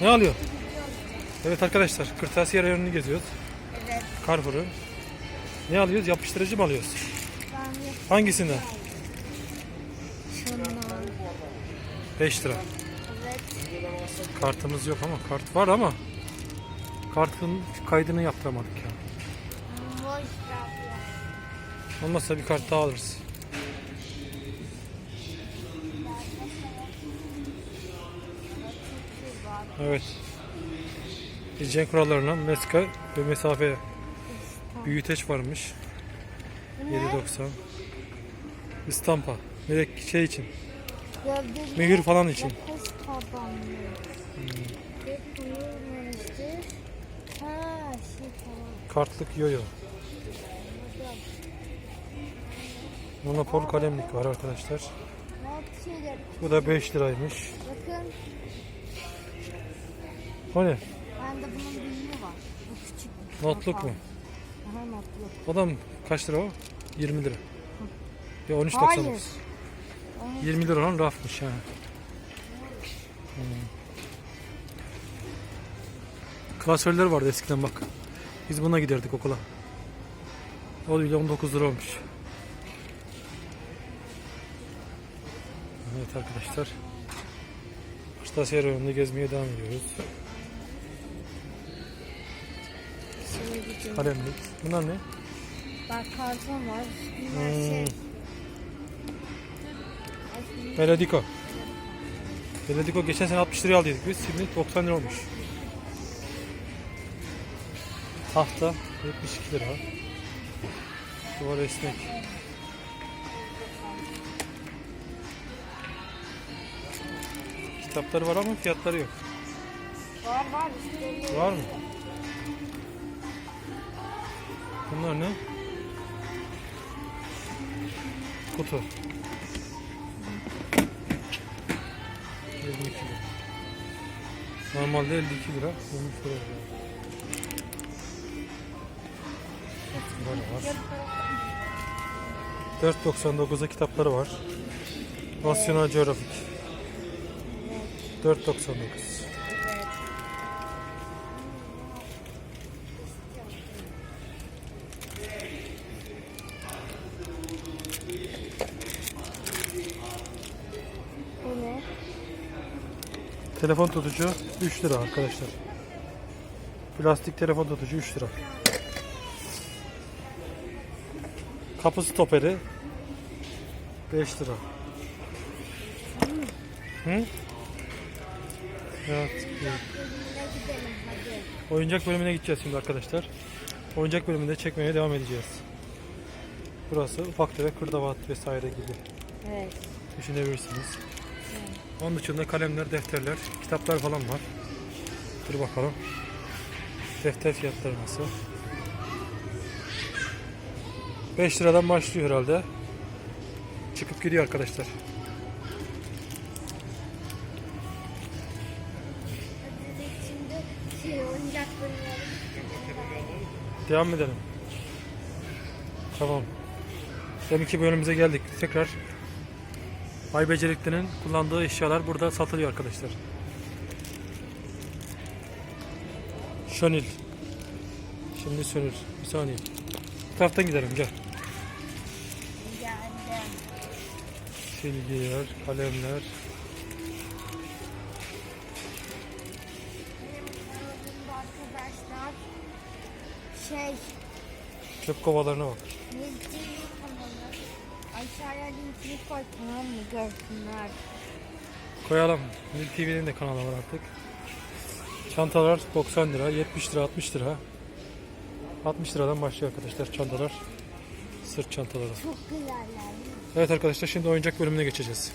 Ne alıyor? Evet arkadaşlar kırtasiye reyonunu geziyoruz. Evet. Carrefour'u. Ne alıyoruz? Yapıştırıcı mı alıyoruz? Hangisinden? şundan. 5 lira. Evet. Kartımız yok ama kart var ama kartın kaydını yaptıramadık ya. Olmazsa bir kart daha alırız. Evet. Hijyen kurallarına meska ve mesafe büyüteç varmış. 7.90. İstampa. Direkt şey için. Mühür falan için. Ha şey. Kartlık yoyo. Monopol kalemlik var arkadaşlar. Bu da 5 liraymış. Bakın. O ne? Bende bunun büyüğü var. Bu küçük. Notluk mu? Aha notluk. O da mı? kaç lira o? 20 lira. Ya 13.99. Hayır. 20 lira olan rafmış ha. Hmm. Klasörler vardı eskiden bak. Biz buna giderdik okula. O bile 19 lira olmuş. Evet arkadaşlar. Kırtasiye reyonunda gezmeye devam ediyoruz. Kalemlik. Bunlar ne? Bak karton var. Bunlar Hmm. şey. Belediko geçen sene 60 liraya aldıydık biz. Şimdi 90 lira olmuş. Tahta 72 lira. Duvar esnek. Kitapları var ama fiyatları yok. Var var. Var mı? Bunlar ne? Kutu. 22 lira. Normalde 52 lira. 23 lira. Böyle var. 4.99'a kitapları var. National Geographic. 4.99. Telefon tutucu 3 lira arkadaşlar. Plastik telefon tutucu 3 lira. Kapı stoperi 5 lira. Hı? Evet. Oyuncak bölümüne gideceğiz şimdi arkadaşlar. Oyuncak bölümünde çekmeye devam edeceğiz. Burası ufak tefek kırdavat vesaire gibi Evet. düşünebilirsiniz. Onun dışında kalemler, defterler, kitaplar falan var. Dur bakalım. Defter fiyatları nasıl? 5 liradan başlıyor herhalde. Çıkıp gidiyor arkadaşlar. Devam edelim. Tamam. Deminki bölümümüze geldik. Tekrar Ay Becerikli'nin kullandığı eşyalar burada satılıyor arkadaşlar. Şönil. Şimdi sönür. Bir saniye. Bu taraftan gidelim gel. Silgiler, kalemler. Şey Çöp kovalarına bak. Aşağıya linkini koy tamam mı görsünler. Koyalım. Nil TV'nin de kanalı var artık. Çantalar 90 lira, 70 lira, 60 lira. 60 liradan başlıyor arkadaşlar çantalar. Sırt çantaları. Çok güzeller. Evet arkadaşlar şimdi oyuncak bölümüne geçeceğiz.